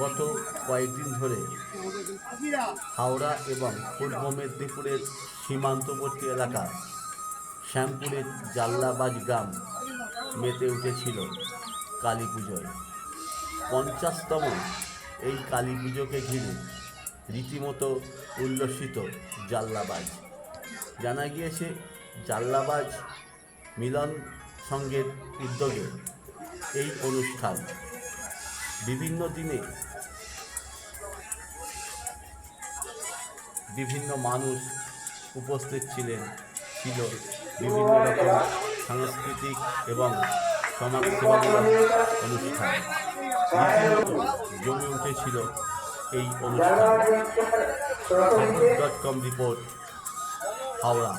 গত কয়েকদিন ধরে হাওড়া এবং পূর্ব মেদিনীপুরের সীমান্তবর্তী এলাকা শ্যামপুরের জাল্লাবাজ গ্রাম মেতে উঠেছিল কালী পুজোয়। পঞ্চাশতম এই কালী পুজোকে ঘিরে রীতিমতো উল্লসিত জাল্লাবাজ। জানা গিয়েছে, জাল্লাবাজ মিলন সংঘের উদ্যোগে এই অনুষ্ঠান বিভিন্ন দিনে বিভিন্ন মানুষ উপস্থিত ছিলেন, ছিল বিভিন্ন রকম সাংস্কৃতিক এবং সমাজসেবামূলক অনুষ্ঠান। জমে উঠেছিল এই অনুষ্ঠান। Dot com report, Howrah.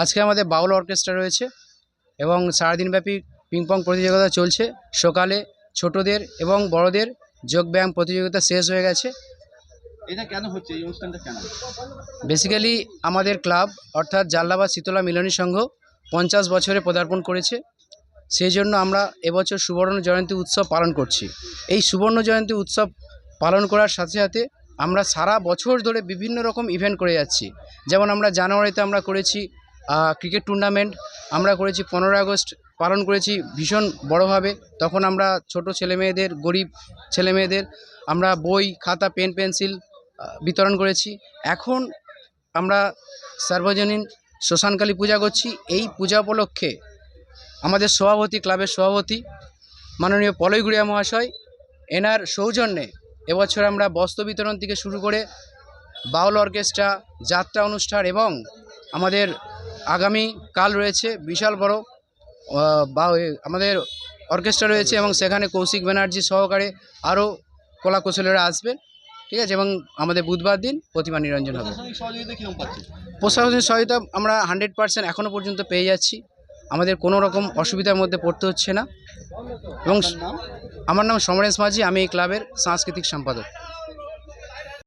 আজকে আমাদের বাউল অর্কেস্ট্রা রয়েছে এবং সারাদিনব্যাপী পিংপং প্রতিযোগিতা চলছে। সকালে ছোটদের এবং বড়দের যোগব্যায়াম প্রতিযোগিতা শেষ হয়ে গেছে। এটা কেন হচ্ছে? এই অনুষ্ঠানটা কেন? বেসিক্যালি আমাদের ক্লাব অর্থাৎ জাল্লাবাদ শীতলা মিলনী সংঘ পঞ্চাশ বছরে পদার্পণ করেছে। সেই জন্য আমরা এবছর সুবর্ণ জয়ন্তী উৎসব পালন করছি। এই সুবর্ণ জয়ন্তী উৎসব পালন করার সাথে সাথে আমরা সারা বছর ধরে বিভিন্ন রকম ইভেন্ট করে যাচ্ছি। যেমন আমরা জানুয়ারিতে আমরা করেছি ক্রিকেট টুর্নামেন্ট আমরা করেছি পনেরো আগস্ট পালন করেছি ভীষণ বড়োভাবে। তখন আমরা ছোট ছেলে মেয়েদের, গরিব ছেলে মেয়েদের আমরা বই, খাতা, পেন, পেন্সিল বিতরণ করেছি। এখন আমরা সার্বজনীন শ্মশানকালী পূজা করছি। এই পূজা উপলক্ষে আমাদের সভাপতি, ক্লাবের সভাপতি মাননীয় পলয় গুড়িয়া মহাশয়, এনার সৌজন্যে এবছর আমরা বস্ত্র বিতরণ থেকে শুরু করে বাউল অর্কেস্ট্রা, যাত্রা অনুষ্ঠান এবং আমাদের আগামী কাল রয়েছে বিশাল বড় বা আমাদের অর্কেস্ট্রা রয়েছে এবং সেখানে কৌশিক ব্যানার্জি সহকারে আরও কলা কলাকুশলীরা আসবেন ঠিক আছে? এবং আমাদের বুধবার দিন প্রতিমা নিরঞ্জন হবে। প্রশাসনিক সহায়তা আমরা হান্ড্রেড পার্সেন্ট এখনও পর্যন্ত পেয়ে যাচ্ছি। আমাদের কোনো রকম অসুবিধার মধ্যে পড়তে হচ্ছে না। এবং আমার নাম সমরেশ মাঝি আমি এই ক্লাবের সাংস্কৃতিক সম্পাদক।